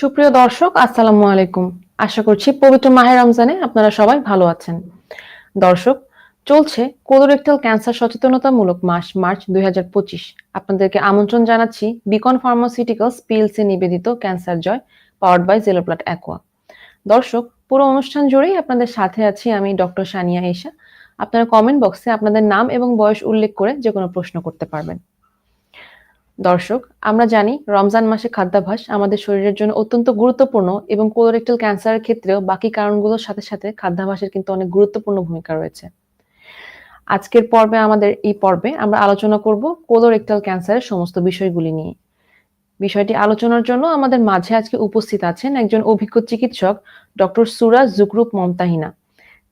সুপ্রিয় দর্শক, আসসালামু আলাইকুম। আশা করছি পবিত্র মাহের রমজানে আপনারা সবাই ভালো আছেন। দর্শক, চলছে কোলোরেক্টাল ক্যান্সার সচেতনতামূলক মাস, মার্চ দুই হাজার পঁচিশ। আপনাদেরকে আমন্ত্রণ জানাচ্ছি বিকন ফার্মাসিউটিক্যালস পিএলসি নিবেদিত ক্যান্সার জয় পাওয়ার্ড বাই জেলোপ্লাট অ্যাকোয়া দর্শক, পুরো অনুষ্ঠান জুড়েই আপনাদের সাথে আছি আমি ডক্টর সানিয়া এশা। আপনারা কমেন্ট বক্সে আপনাদের নাম এবং বয়স উল্লেখ করে যে কোনো প্রশ্ন করতে পারবেন। দর্শক, আমরা জানি রমজান মাসে খাদ্যাভ্যাস আমাদের শরীরের জন্য অত্যন্ত গুরুত্বপূর্ণ এবং কোলোরেক্টাল ক্যান্সারের ক্ষেত্রেও বাকি কারণগুলোর সাথে সাথে খাদ্যাভ্যাসের কিন্তু অনেক গুরুত্বপূর্ণ ভূমিকা রয়েছে। আজকের পর্বে আমাদের এই পর্বে আমরা আলোচনা করব কোলোরেক্টাল ক্যান্সারের সমস্ত বিষয়গুলি নিয়ে। বিষয়টি আলোচনার জন্য আমাদের মাঝে আজকে উপস্থিত আছেন একজন অভিজ্ঞ চিকিৎসক, ডক্টর সুরাজ জুকরুপ মমতাহিনা।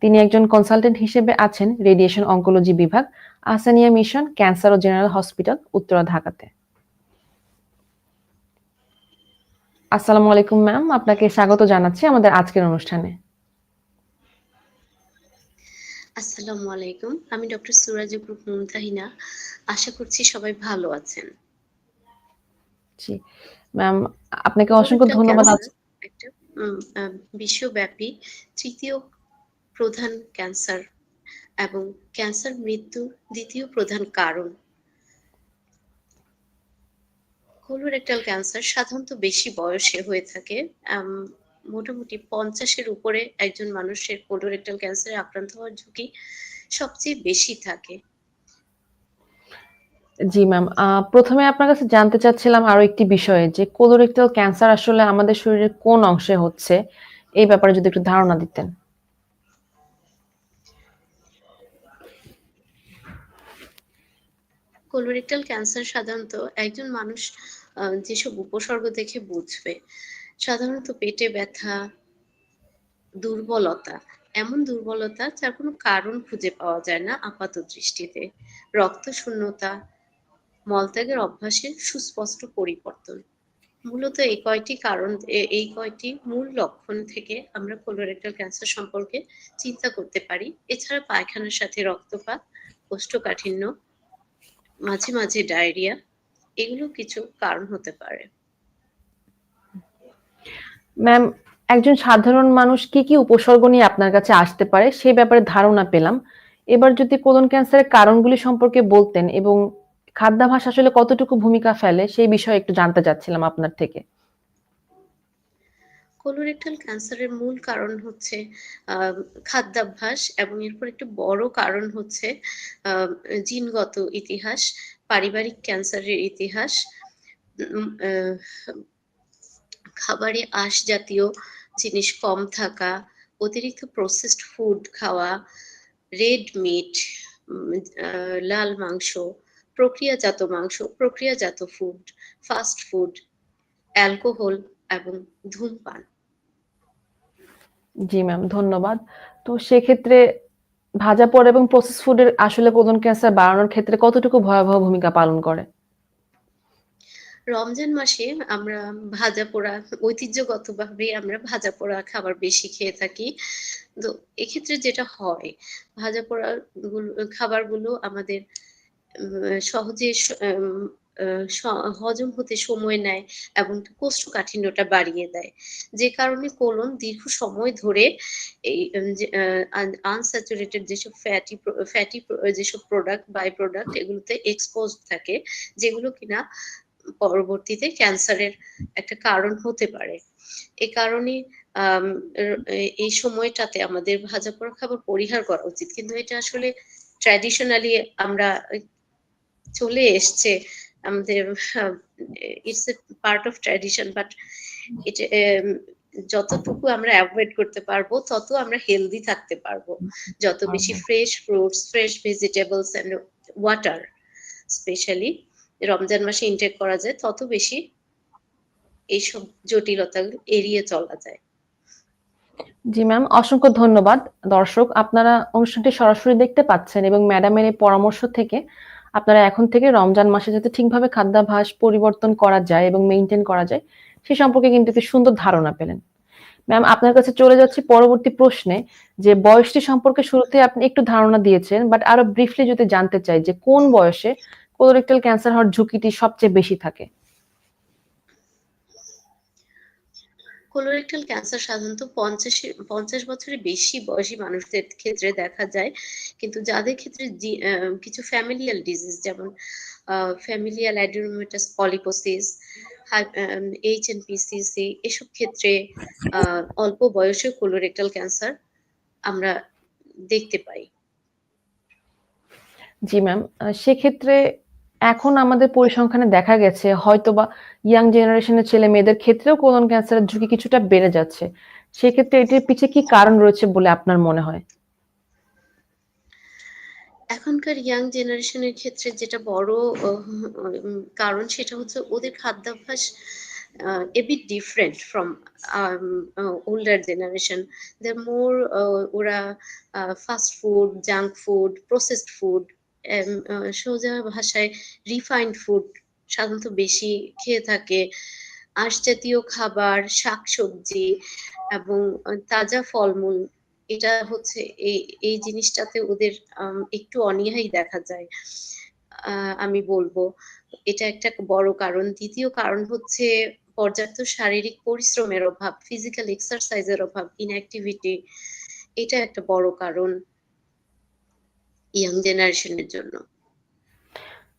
তিনি একজন কনসালটেন্ট হিসেবে আছেন রেডিয়েশন অঙ্কোলজি বিভাগ, আসানিয়া মিশন ক্যান্সার ও জেনারেল হসপিটাল উত্তরা ঢাকাতে। আসসালামু আলাইকুম ম্যাম আপনাকে স্বাগত জানাচ্ছি আমাদের আজকের অনুষ্ঠানে। আসসালামু আলাইকুম। আমি ডক্টর সুরাজ গ্রুপ মুমতাহিনা আশা করছি সবাই ভালো আছেন। জি। ম্যাম আপনাকে অসংখ্য ধন্যবাদ। একটা বিশ্বব্যাপী তৃতীয় প্রধান ক্যান্সার এবং ক্যান্সার মৃত্যুর দ্বিতীয় প্রধান কারণ। কোলোরেক্টাল ক্যান্সার সাধারণত বেশি বয়সে হয়ে থাকে। মোটামুটি পঞ্চাশের উপরে একজন মানুষের কোলোরেক্টাল ক্যান্সারে আক্রান্ত হওয়ার ঝুঁকি সবচেয়ে বেশি থাকে। জি ম্যাম প্রথমে আপনার কাছে জানতে চাচ্ছিলাম আরও একটি বিষয়ে যে কোলোরেক্টাল ক্যান্সার আসলে আমাদের শরীরের কোন অংশে হচ্ছে? এই ব্যাপারে যদি একটু ধারণা দিতেন। কোলোরেক্টাল ক্যান্সার সাধারণত একজন মানুষ যেসব উপসর্গ দেখে বুঝবে, সাধারণত পেটে ব্যথা, দুর্বলতা, এমন দুর্বলতা যার কোনো কারণ খুঁজে পাওয়া যায় না আপাত দৃষ্টিতে। রক্ত শূন্যতা, মলত্যাগের অভ্যাসের সুস্পষ্ট পরিবর্তন। মূলত এই কয়টি কারণ এই কয়টি মূল লক্ষণ থেকে আমরা কোলোরেক্টাল ক্যান্সার সম্পর্কে চিন্তা করতে পারি। এছাড়া পায়খানার সাথে রক্তপাত, কোষ্ঠকাঠিন্য মাঝে মাঝে ডায়রিয়া, এগুলো কিছু কারণ হতে পারে। ম্যাম, একজন সাধারণ মানুষ কি কি উপসর্গ নিয়ে আপনার কাছে আসতে পারে? সেই ব্যাপারে ধারণা পেলাম। এবার যদি কোলন ক্যান্সারের কারণগুলি সম্পর্কে বলতেন এবং খাদ্যাভাস আসলে কতটুকু ভূমিকা ফেলে, সেই বিষয়ে একটু জানতে চাচ্ছিলাম আপনার থেকে। কোলোরেক্টাল ক্যান্সারের মূল কারণ হচ্ছে খাদ্যাভ্যাস এবং এরপর একটু বড় কারণ হচ্ছে জিনগত ইতিহাস, পারিবারিক ক্যান্সারের ইতিহাস খাবারে আঁশ জাতীয় জিনিস কম থাকা, অতিরিক্ত প্রসেসড ফুড খাওয়া রেড মিট লাল মাংস, প্রক্রিয়াজাত মাংস, প্রক্রিয়াজাত ফুড ফাস্ট ফুড অ্যালকোহল এবং ধূমপান। জি ম্যাম, ধন্যবাদ। তো সেক্ষেত্রে ভাজা পোড়া এবং প্রসেস ফুডের আসলে কোলন ক্যান্সার বাড়ানোর ক্ষেত্রে কতটুকু ভয়াবহ ভূমিকা পালন করে? রমজান মাসে আমরা ভাজা পোড়া, ঐতিহ্যগতভাবে আমরা ভাজা পোড়া খাবার বেশি খেয়ে থাকি। তো এক্ষেত্রে যেটা হয়, ভাজা পোড়া গুলো খাবারগুলো আমাদের সহজে হজম হতে সময় নেয় এবং কোষ্ঠকাঠিন্যটা বাড়িয়ে দেয়। যে কারণে কোলন দীর্ঘ সময় ধরে এই আনস্যাচুরেটেড যেসব ফ্যাটি ফ্যাটি যেসব প্রোডাক্ট বাই প্রোডাক্ট এগুলোতে এক্সপোজ থাকে, যেগুলো কিনা পরবর্তীতে ক্যান্সারের একটা কারণ হতে পারে। এ কারণে এই সময়টাতে আমাদের ভাজা পোড়া খাবার পরিহার করা উচিত। কিন্তু এটা আসলে ট্র্যাডিশনালি আমরা চলে এসছে আমাদের it's a part of tradition but um, যতটুকু আমরা অ্যাভয়েড করতে পারব তত আমরা হেলদি থাকতে পারব। যত বেশি। Fresh fruits fresh vegetables and water specially Ramzan মাসে ইনটেক করা যায় তত বেশি এইসব জটিলতা এড়িয়ে চলা যায়। জি ম্যাম অসংখ্য ধন্যবাদ। দর্শক আপনারা অনুষ্ঠানটি সরাসরি দেখতে পাচ্ছেন এবং ম্যাডামের এই পরামর্শ থেকে আপনারা এখন থেকে রমজান মাসে যাতে ঠিকভাবে খাদ্যাভাস পরিবর্তন করা যায় এবং মেনটেন করা যায়, সে সম্পর্কে কিন্তু একটি সুন্দর ধারণা পেলেন। ম্যাম আপনার কাছে চলে যাচ্ছি পরবর্তী প্রশ্নে যে বয়সটি সম্পর্কে শুরুতে আপনি একটু ধারণা দিয়েছেন বাট আরও ব্রিফলি যদি জানতে চাই যে কোন বয়সে কোলোরেক্টাল ক্যান্সার হওয়ার ঝুঁকিটি সবচেয়ে বেশি থাকে। কোলোরেক্টাল ক্যান্সার সাধারণত ৫০ এ ৫০ বছরের বেশি বয়সী মানুষদের ক্ষেত্রে দেখা যায়। কিন্তু যাদের ক্ষেত্রে কিছু ফ্যামিলিয়াল ডিজিজ যেমন ফ্যামিলিয়াল অ্যাডেনোমাটাস পলিপোসিস, হাই আম এইচএনপিসিসি এসব ক্ষেত্রে অল্প বয়সেও কোলোরেক্টাল ক্যান্সার আমরা দেখতে পাই। জি ম্যাম। সেক্ষেত্রে এখন আমাদের পরিসংখ্যানে দেখা গেছে হয়তোবা ইয়াং জেনারেশনের ছেলে-মেয়েদের ক্ষেত্রেও কোলন ক্যান্সারের ঝুঁকি কিছুটা বেড়ে যাচ্ছে। সেক্ষেত্রে এটির পিছে কি কারণ রয়েছে বলে আপনার মনে হয়? এখনকার ইয়াং জেনারেশন এর ক্ষেত্রে যেটা বড় কারণ সেটা হচ্ছে ওদের খাদ্যাভ্যাস a bit different from um uh, আ ওরা fast food, junk food, processed food সোজা ভাষায় রিফাইন্ড ফুড সাধারণত বেশি খেয়ে থাকে। আঁশ জাতীয় খাবার, শাকসবজি এবং তাজা ফলমূল এটা হচ্ছে এই এই জিনিসটাতে ওদের একটু অনীহাই দেখা যায়। আমি বলব এটা একটা বড় কারণ। দ্বিতীয় কারণ হচ্ছে পর্যাপ্ত শারীরিক পরিশ্রমের অভাব, ফিজিক্যাল এক্সারসাইজের অভাব, ইনঅ্যাক্টিভিটি এটা একটা বড় কারণ। ইয়াং জেনারেশনের জন্য।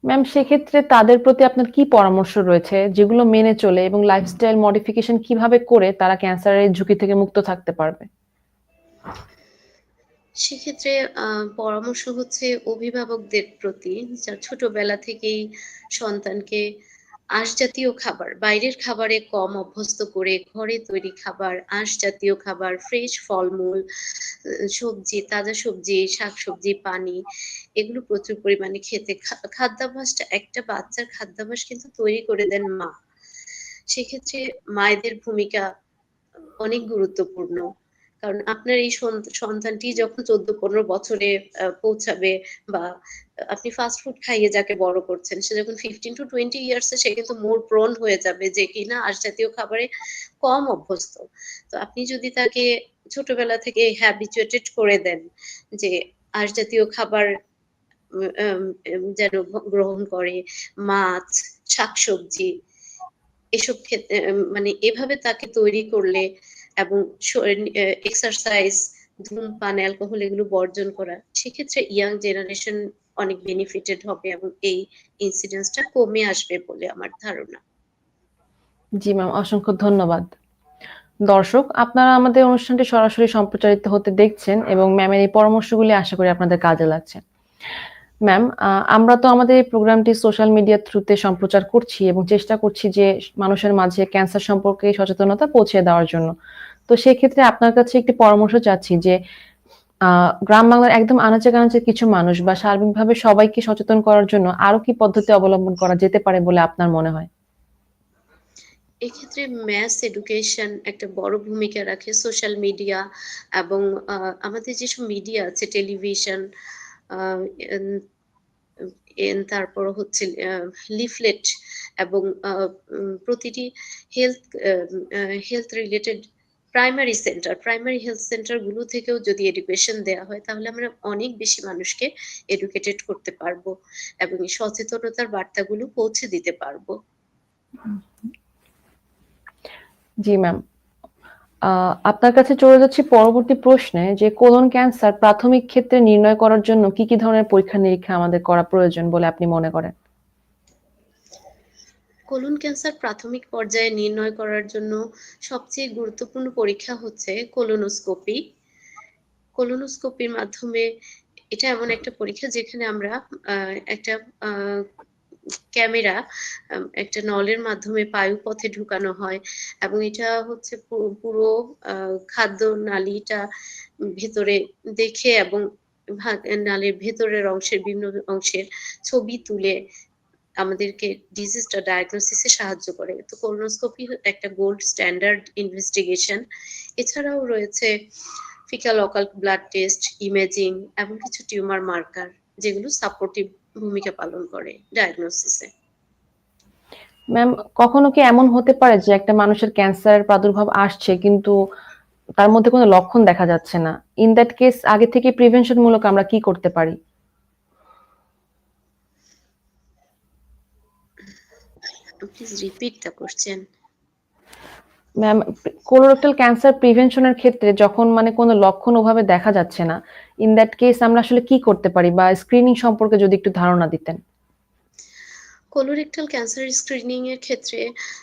ম্যাম সেক্ষেত্রে তাদের প্রতি আপনার কি পরামর্শ রয়েছে যেগুলো মেনে চলে এবং লাইফস্টাইল মডিফিকেশন কীভাবে করে তারা ক্যান্সারের ঝুঁকি থেকে মুক্ত থাকতে পারবে? সেক্ষেত্রে পরামর্শ হচ্ছে অভিভাবকদের প্রতি যা ছোটবেলা থেকেই সন্তানকে আঁশ জাতীয় খাবার, বাইরের খাবারে কম অভ্যস্ত করে ঘরে তৈরি খাবার, আঁশ জাতীয় খাবার, ফ্রেশ ফলমূল, সবজি, তাজা সবজি, শাকসবজি, পানি এগুলো প্রচুর পরিমাণে খেতে খাদ্যাভ্যাসটা একটা বাচ্চার খাদ্যাভ্যাস কিন্তু তৈরি করে দেন মা। সেক্ষেত্রে মায়েদের ভূমিকা অনেক গুরুত্বপূর্ণ। কারণ আপনার এই সন সন্তানটি যখন ১৪-১৫ বছরে আ পৌঁছাবে বা আপনি ফাস্ট ফুড খাইয়ে যাকে বড় করছেন সে যখন 15-20 ইয়ার্স এ সে কিন্তু মোর প্রোন হয়ে যাবে যে কিনা আঁশ জাতীয় খাবারে কম অভ্যস্ত। তো আপনি যদি তাকে ছোটবেলা থেকে হ্যাবিচুয়েটেড করে দেন যে আঁশ জাতীয় খাবার যেন গ্রহণ করে, মাছ, শাকসবজি এসব ক্ষেত্রে মানে এভাবে তাকে তৈরি করলে এবং এক্সারসাইজ, ধূমপান, অ্যালকোহল এগুলো বর্জন করা। সেক্ষেত্রে ইয়াং জেনারেশন অনেক বেনিফিটেড হবে এবং এই ইনসিডেন্স টা কমে আসবে বলে আমার ধারণা। জি ম্যাম, অসংখ্য ধন্যবাদ। দর্শক, আপনারা আমাদের অনুষ্ঠানটি সরাসরি সম্প্রচারিত হতে দেখছেন এবং ম্যামের এই পরামর্শগুলি আশা করি আপনাদের কাজে লাগছে। ম্যাম, আমরা তো আমাদের এই প্রোগ্রামটি সোশ্যাল মিডিয়ার থ্রুতে সম্প্রচার করছি এবং চেষ্টা করছি যে মানুষের মাঝে ক্যান্সার সম্পর্কে সচেতনতা পৌঁছে দেওয়ার জন্য। তো সেক্ষেত্রে আপনার কাছে একটি পরামর্শ চাচ্ছি যে গ্রাম বাংলার একদম আনাচে-কানাচে কিছু মানুষ বা সার্বিকভাবে সবাইকে সচেতন করার জন্য আরও কি পদ্ধতি অবলম্বন করা যেতে পারে বলে আপনার মনে হয়? এক্ষেত্রে ম্যাস এডুকেশন একটা বড় ভূমিকা রাখে সোশ্যাল মিডিয়া এবং আমাদের যেসব মিডিয়া আছে টেলিভিশন তারপর হচ্ছে লিফলেট এবং প্রতিটি health health related primary centre, primary health সেন্টারগুলো থেকেও যদি এডুকেশন দেওয়া হয় তাহলে আমরা অনেক বেশি মানুষকে এডুকেটেড করতে পারব এবং সচেতনতার বার্তাগুলো পৌঁছে দিতে পারব। জি ম্যাম। আপনার কাছে চলে যাচ্ছি পরবর্তী প্রশ্নে যে কোলন ক্যান্সার প্রাথমিক ক্ষেত্রে নির্ণয় করার জন্য কি, কি ধরনের পরীক্ষা-নিরীক্ষা আমাদের করা প্রয়োজন বলে আপনি মনে করেন? কোলন ক্যান্সার প্রাথমিক পর্যায়ে নির্ণয় করার জন্য সবচেয়ে গুরুত্বপূর্ণ পরীক্ষা হচ্ছে কোলোনোস্কোপি। কোলোনোস্কোপির মাধ্যমে এটা এমন একটা পরীক্ষা যেখানে আমরা একটা ক্যামেরা একটা নলের মাধ্যমে বায়ুপথে ঢুকানো হয় এবং এটা হচ্ছে পুরো খাদ্য নালীটা ভেতরে দেখে এবং নালীর ভেতরের অংশের বিভিন্ন অংশের ছবি তুলে আমাদেরকে ডিজিজটা ডায়াগনোসিস সাহায্য করে। তো কোলোনোস্কোপি একটা গোল্ড স্ট্যান্ডার্ড ইনভেস্টিগেশন। এছাড়াও রয়েছে fecal occult blood test, imaging এবং কিছু টিউমার মার্কার যেগুলো সাপোর্টিভ ভূমিকা পালন করে ডায়াগনোসিস। ম্যাম, কখনো কি এমন হতে পারে যে একটা মানুষের ক্যান্সারের প্রাদুর্ভাব আসছে কিন্তু তার মধ্যে কোনো লক্ষণ দেখা যাচ্ছে না? ইন দ্যাট কেস আগে থেকে প্রিভেনশন মূলক আমরা কি করতে পারি? Please repeat the question. Ma'am colorectal cancer প্রিভেনশনের ক্ষেত্রে যখন মানে কোনো লক্ষণ ওভাবে দেখা যাচ্ছে না ইন দ্যাট কেস আমরা আসলে কি করতে পারি বা স্ক্রিনিং সম্পর্কে যদি একটু ধারণা দিতেন। কোলোরেক্টাল ক্যান্সার স্ক্রিনিং এর ক্ষেত্রে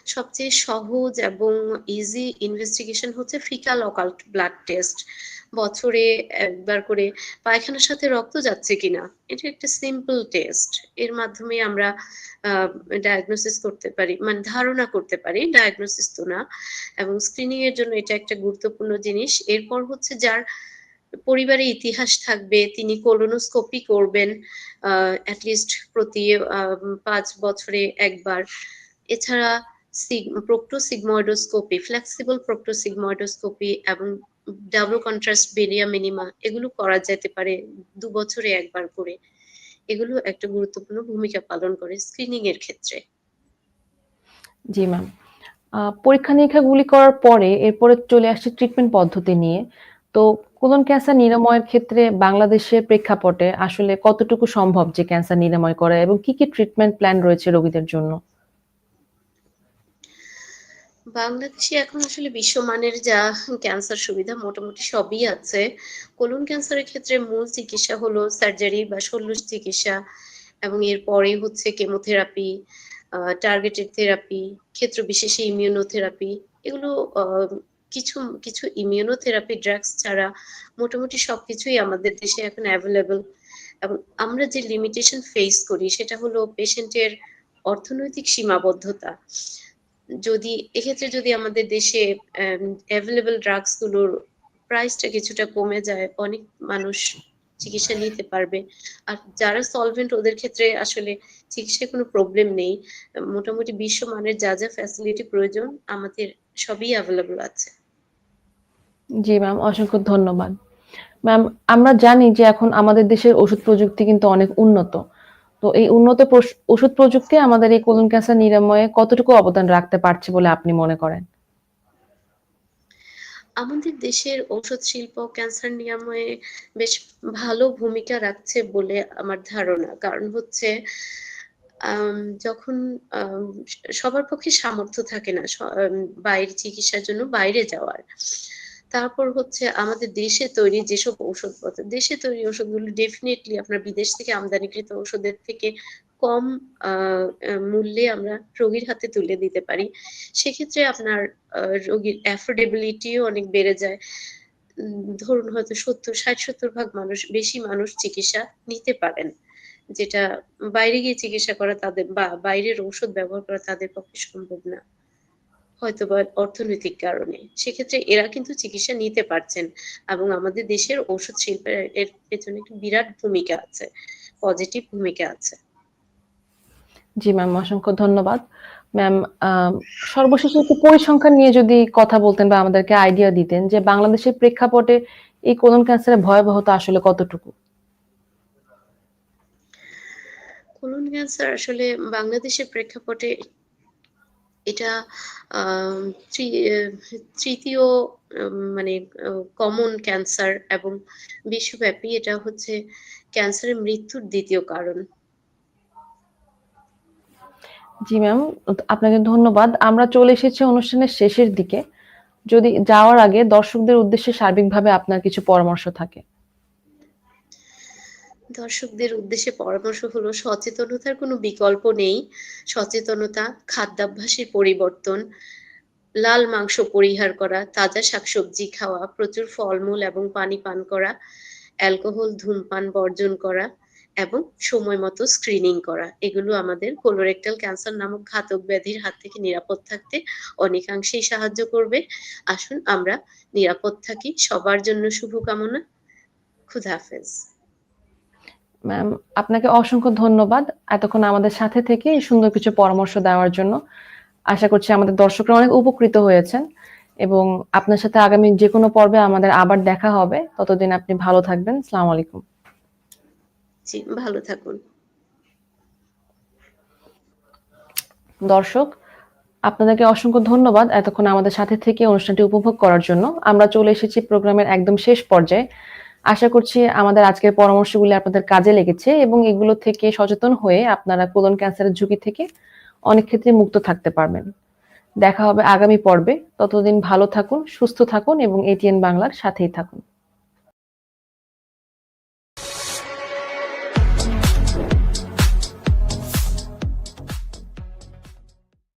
সবচেয়ে সহজ এবং ইজি ইনভেস্টিগেশন হচ্ছে ফিকাল অকাল্ট ব্লাড টেস্ট বছরে একবার করে পায়খানার সাথে রক্ত যাচ্ছে কিনা, এটা একটা সিম্পল টেস্ট এর মাধ্যমে আমরা ডায়াগনোসিস করতে পারি মানে ধারণা করতে পারি ডায়াগনোসিস তো না, এবং স্ক্রিনিং এর জন্য এটা একটা গুরুত্বপূর্ণ জিনিস। এরপর হচ্ছে যার পরিবারে ইতিহাস থাকবে, তিনি কোলোনোস্কোপি করবেন অ্যাটলিস্ট প্রতি পাঁচ বছরে একবার। এছাড়া প্রোক্টোসিগময়েডোস্কোপি ফ্লেক্সিবল প্রোক্টোসিগময়েডোস্কোপি এবং ডাবল কন্ট্রাস্ট বেরিয়া মিনিমা এগুলো করা যেতে পারে দু বছরে একবার করে। এগুলো একটা গুরুত্বপূর্ণ ভূমিকা পালন করে স্ক্রিনিং এর ক্ষেত্রে। জি ম্যাম পরীক্ষা নিরীক্ষাগুলি করার পরে এরপরে চলে আসছে ট্রিটমেন্ট পদ্ধতি নিয়ে। তো কোলন ক্যান্সার নিরাময়ের ক্ষেত্রে বাংলাদেশের প্রেক্ষাপটে আসলে কতটুকু সম্ভব যে ক্যান্সার নিরাময় করা এবং কি কি ট্রিটমেন্ট প্ল্যান রয়েছে রোগীদের জন্য? বাংলাদেশে এখন আসলে বিশ্বমানের যা ক্যান্সার সুবিধা মোটামুটি সবই আছে। কোলন ক্যান্সারের ক্ষেত্রে মূল চিকিৎসা হলো সার্জারি বা শল্য চিকিৎসা এবং এরপরে হচ্ছে কেমোথেরাপি টার্গেটেড থেরাপি ক্ষেত্র বিশেষে ইমিউনোথেরাপি এগুলো কিছু কিছু ইমিউনোথেরাপি ড্রাগস ছাড়া মোটামুটি সবকিছুই আমাদের দেশে এখন অ্যাভেলেবল এবং আমরা যে লিমিটেশন ফেস করি সেটা হলো পেশেন্টের অর্থনৈতিক সীমাবদ্ধতা। যদি, এক্ষেত্রে যদি আমাদের দেশে অ্যাভেলেবল ড্রাগসগুলোর প্রাইসটা কিছুটা কমে যায়, অনেক মানুষ চিকিৎসা নিতে পারবে। আর যারা সলভেন্ট ওদের ক্ষেত্রে আসলে চিকিৎসায় কোনো প্রবলেম নেই। মোটামুটি বিশ্বমানের যা যা ফ্যাসিলিটি প্রয়োজন, আমাদের সবই অ্যাভেলেবল আছে। জি ম্যাম অসংখ্য ধন্যবাদ। ম্যাম আমরা জানি যে এখন আমাদের দেশের ওষুধ প্রযুক্তি কিন্তু অনেক উন্নত। তো এই উন্নত ওষুধ প্রযুক্তি আমাদের এই কোলন ক্যান্সার নিরাময়ে কতটুকু অবদান রাখতে পারছে বলে আপনি মনে করেন? আমাদের দেশের ঔষধ শিল্প ক্যান্সার নিরাময়ে বেশ ভালো ভূমিকা রাখছে বলে আমার ধারণা। কারণ হচ্ছে যখন সবার পক্ষে সামর্থ্য থাকে না বাইরে চিকিৎসার জন্য বাইরে যাওয়ার। তারপর হচ্ছে আমাদের দেশে তৈরি যেসব ঔষধপত্র, দেশে তৈরি ওষুধগুলো ডেফিনেটলি আপনার বিদেশ থেকে আমদানিকৃত ওষুধের থেকে কম মূল্যে আমরা রোগীর হাতে তুলে দিতে পারি। সেক্ষেত্রে আপনার রোগীর অ্যাফোর্ডেবিলিটিও অনেক বেড়ে যায়। ধরুন হয়তো সত্তর, ষাট, সত্তর ভাগ মানুষ, বেশি মানুষ চিকিৎসা নিতে পারেন। যেটা বাইরে গিয়ে চিকিৎসা করা তাদের বা বাইরের ঔষধ ব্যবহার করা তাদের পক্ষে সম্ভব না। হয়তো বা অর্থনৈতিক কারণে। সেক্ষেত্রে এরা কিন্তু চিকিৎসা নিতে পারছেন এবং আমাদের দেশের ঔষধ শিল্পের এর পেছনে একটি বিরাট ভূমিকা আছে পজিটিভ ভূমিকা আছে। জি ম্যাম অসংখ্য ধন্যবাদ। ম্যাম সর্বশেষে একটু পরিসংখ্যান নিয়ে যদি কথা বলতেন বা আমাদেরকে আইডিয়া দিতেন যে বাংলাদেশের প্রেক্ষাপটে এই কোলন ক্যান্সারের ভয়াবহতা আসলে কতটুকু? কোলন ক্যান্সার আসলে বাংলাদেশের প্রেক্ষাপটে এটা তৃতীয় মানে কমন ক্যান্সার এবং বিশ্বব্যাপী এটা হচ্ছে ক্যান্সারের মৃত্যুর দ্বিতীয় কারণ। জি ম্যাম আপনাকে ধন্যবাদ। আমরা চলে এসেছি অনুষ্ঠানের শেষের দিকে। যদি যাওয়ার আগে দর্শকদের উদ্দেশ্যে সার্বিকভাবে আপনার কিছু পরামর্শ থাকে। দর্শকদের উদ্দেশ্যে পরামর্শ হলো, সচেতনতার কোনো বিকল্প নেই। সচেতনতা, খাদ্যাভ্যাসের পরিবর্তন, লাল মাংস পরিহার করা, তাজা শাকসবজি খাওয়া, প্রচুর ফলমূল এবং পানি পান করা, অ্যালকোহল, ধূমপান বর্জন করা এবং সময় মতো স্ক্রিনিং করা। এগুলো আমাদের কোলোরেক্টাল ক্যান্সার নামক ঘাতক ব্যাধির হাত থেকে নিরাপদ থাকতে অনেকাংশেই সাহায্য করবে। আসুন আমরা নিরাপদ থাকি। সবার জন্য শুভকামনা। খুদাহাফেজ ম্যাম আপনাকে অসংখ্য ধন্যবাদ এতক্ষণ আমাদের সাথে থেকে সুন্দর কিছু পরামর্শ দেওয়ার জন্য। আশা করছি আমাদের দর্শকরা অনেক উপকৃত হয়েছেন এবং আপনার সাথে আগামী যে কোনো পর্বে আমাদের আবার দেখা হবে। ততদিন আপনি ভালো থাকবেন। সালাম আলাইকুম। জি ভালো থাকুন। দর্শক আপনাদেরকে অসংখ্য ধন্যবাদ এতক্ষণ আমাদের সাথে থেকে অনুষ্ঠানটি উপভোগ করার জন্য। আমরা চলে এসেছি প্রোগ্রামের একদম শেষ পর্যায়ে। আশা করছি আমাদের আজকের পরামর্শগুলি আপনাদের কাজে লেগেছে এবং এগুলো থেকে সচেতন হয়ে আপনারা কোলন ক্যান্সারের ঝুঁকি থেকে অনেক ক্ষেত্রে মুক্ত থাকতে পারবেন। দেখা হবে আগামী পর্বে। ততদিন ভালো থাকুন, সুস্থ থাকুন এবং এটিএন বাংলার সাথেই থাকুন।